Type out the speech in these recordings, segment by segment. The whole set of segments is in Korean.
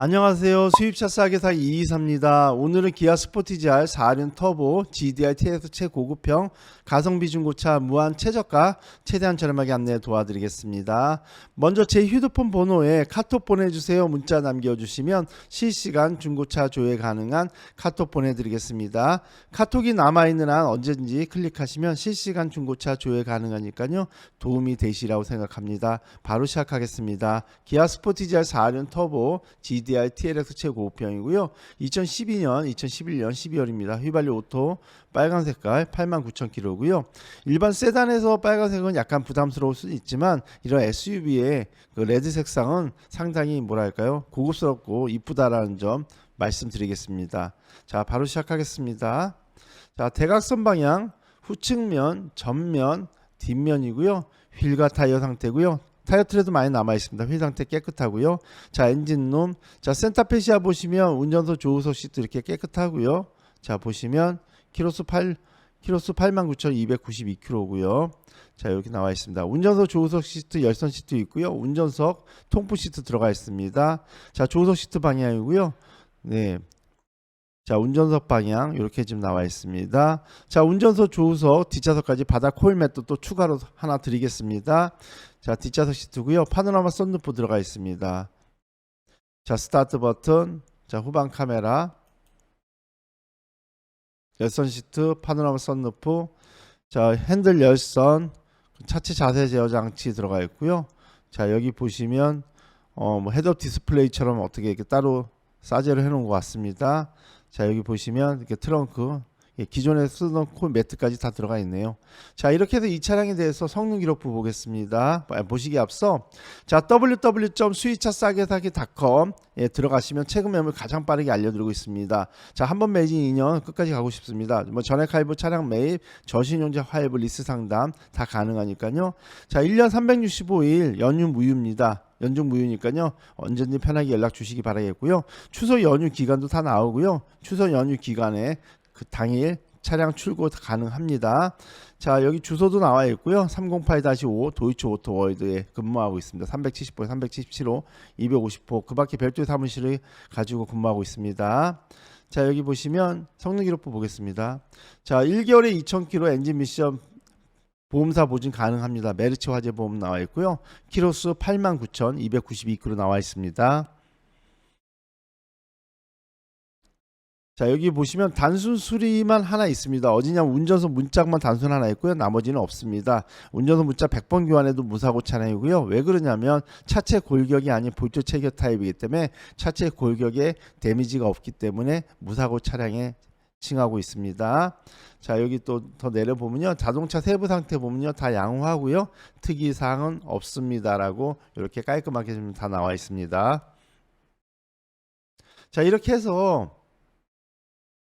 안녕하세요. 수입차 싸게사 이이사입니다. 오늘은 기아 스포티지 R 4륜 터보 GDI TX 최고급형 가성비 중고차 무한 최저가 최대한 저렴하게 안내 도와드리겠습니다. 먼저 제 휴대폰 번호에 카톡 보내주세요. 문자 남겨주시면 실시간 중고차 조회 가능한 카톡 보내드리겠습니다. 카톡이 남아있는 한 언제든지 클릭하시면 실시간 중고차 조회 가능하니까요. 도움이 되시라고 생각합니다. 바로 시작하겠습니다. 기아 스포티지 R 4륜 터보 GDI TLX 최고급형이고요. 2012년, 2011년 12월입니다. 휘발유 오토 빨간 색깔 89,000km고요. 일반 세단에서 빨간색은 약간 부담스러울 수 있지만 이런 SUV의 그 레드 색상은 상당히 뭐랄까요? 고급스럽고 이쁘다라는 점 말씀드리겠습니다. 자, 바로 시작하겠습니다. 자, 대각선 방향 후측면, 전면, 뒷면이고요. 휠과 타이어 상태고요. 타이어 트레도 많이 남아 있습니다. 휠 상태 깨끗하고요. 자, 엔진룸. 자, 센터페시아 보시면 운전석 조우석 시트 이렇게 깨끗하고요. 자, 보시면 키로수 8 키로수 89,292km고요. 자, 여기 나와 있습니다. 운전석 조우석 시트 열선 시트 있고요. 운전석 통풍 시트 들어가 있습니다. 자, 조우석 시트 방향이고요. 네. 자, 운전석 방향 이렇게 지금 나와 있습니다. 자, 운전석 조우석 뒷좌석까지 바닥 코일 매트 또 추가로 하나 드리겠습니다. 자, 뒷좌석 시트고요. 파노라마 썬루프 들어가 있습니다. 자, 스타트 버튼. 자, 후방 카메라. 열선 시트, 파노라마 썬루프. 자, 핸들 열선, 차체 자세 제어 장치 들어가 있고요. 자, 여기 보시면 어, 뭐 헤드업 디스플레이처럼 어떻게 이렇게 따로 사제를 해 놓은 것 같습니다. 자, 여기 보시면 이렇게 트렁크 예, 기존에 쓰던 콜 매트까지 다 들어가 있네요. 자 이렇게 해서 이 차량에 대해서 성능 기록부 보겠습니다. 아, 보시기 앞서 자 www.수입차싸게사기.com 에 들어가시면 최근 매물 가장 빠르게 알려드리고 있습니다. 자 한 번 매진 2년 끝까지 가고 싶습니다. 뭐 전액 할부 차량 매입, 저신용자 할부 리스 상담 다 가능하니까요. 자 1년 365일 연휴 무휴입니다. 연중 무휴니까요. 언제든지 편하게 연락 주시기 바라겠고요. 추석 연휴 기간도 다 나오고요. 추석 연휴 기간에 그 당일 차량 출고 가능합니다. 자 여기 주소도 나와 있고요. 308-5 도이치 오토 월드에 근무하고 있습니다. 370호, 377호, 250호 그 밖에 별도의 사무실을 가지고 근무하고 있습니다. 자 여기 보시면 성능 기록부 보겠습니다. 자 1개월에 2,000km 엔진 미션 보험사 보증 가능합니다. 메르츠 화재 보험 나와 있고요. 키로수 89,292km 나와 있습니다. 자 여기 보시면 단순 수리만 하나 있습니다. 어디냐면 운전석 문짝만 단순 하나 있고요. 나머지는 없습니다. 운전석 문짝 100번 교환해도 무사고 차량이고요. 왜 그러냐면 차체 골격이 아닌 볼트 체결 타입이기 때문에 차체 골격에 데미지가 없기 때문에 무사고 차량에 칭하고 있습니다. 자 여기 또 더 내려보면요 자동차 세부 상태 보면요 다 양호하고요 특이 사항은 없습니다라고 이렇게 깔끔하게 좀 다 나와 있습니다. 자 이렇게 해서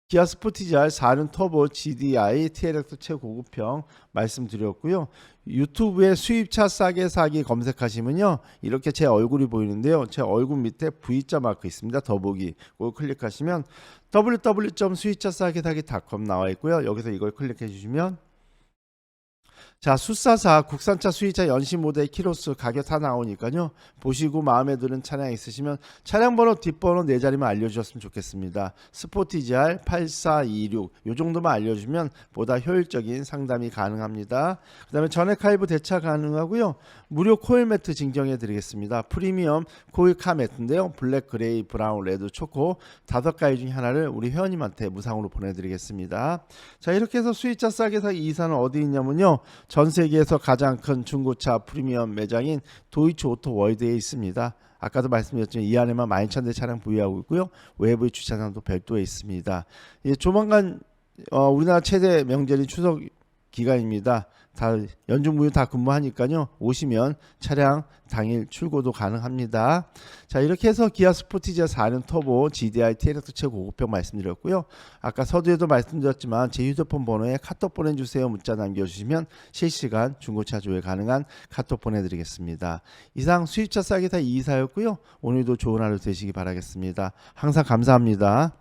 기아 스포티지 R 4륜 터보 GDI TLX 최고급형 말씀드렸고요. 유튜브에 수입차 싸게 사기 검색하시면요. 이렇게 제 얼굴이 보이는데요. 제 얼굴 밑에 V자 마크 있습니다. 더보기. 그걸 클릭하시면 www.수입차싸게 사기.com 나와 있고요. 여기서 이걸 클릭해 주시면 자, 수사사 국산차 수입차 연식 모델 키로수 가격 다 나오니까요. 보시고 마음에 드는 차량 있으시면 차량 번호 뒷번호 네 자리만 알려주셨으면 좋겠습니다. 스포티지 R 8426 요 정도만 알려주면 보다 효율적인 상담이 가능합니다. 그 다음에 전액 할부 대차 가능하고요. 무료 코일 매트 증정해 드리겠습니다. 프리미엄 코일 카 매트인데요. 블랙, 그레이, 브라운, 레드, 초코 다섯 가지 중에 하나를 우리 회원님한테 무상으로 보내드리겠습니다. 자 이렇게 해서 수입차 싸게 사기 이사는 어디 있냐면요. 전 세계에서 가장 큰 중고차 프리미엄 매장인 도이치 오토 월드에 있습니다. 아까도 말씀드렸지만 이 안에만 12,000대 차량 보유하고 있고요. 외부 주차장도 별도에 있습니다. 예, 조만간 어, 우리나라 최대 명절인 추석 기간입니다. 다 연중 무휴 다 근무하니까요. 오시면 차량 당일 출고도 가능합니다. 자 이렇게 해서 기아 스포티지 4륜 터보 GDI TLX 최고급형 말씀드렸고요. 아까 서두에도 말씀드렸지만 제 휴대폰 번호에 카톡 보내주세요 문자 남겨주시면 실시간 중고차 조회 가능한 카톡 보내드리겠습니다. 이상 수입차 싸게 다 이사였고요. 오늘도 좋은 하루 되시기 바라겠습니다. 항상 감사합니다.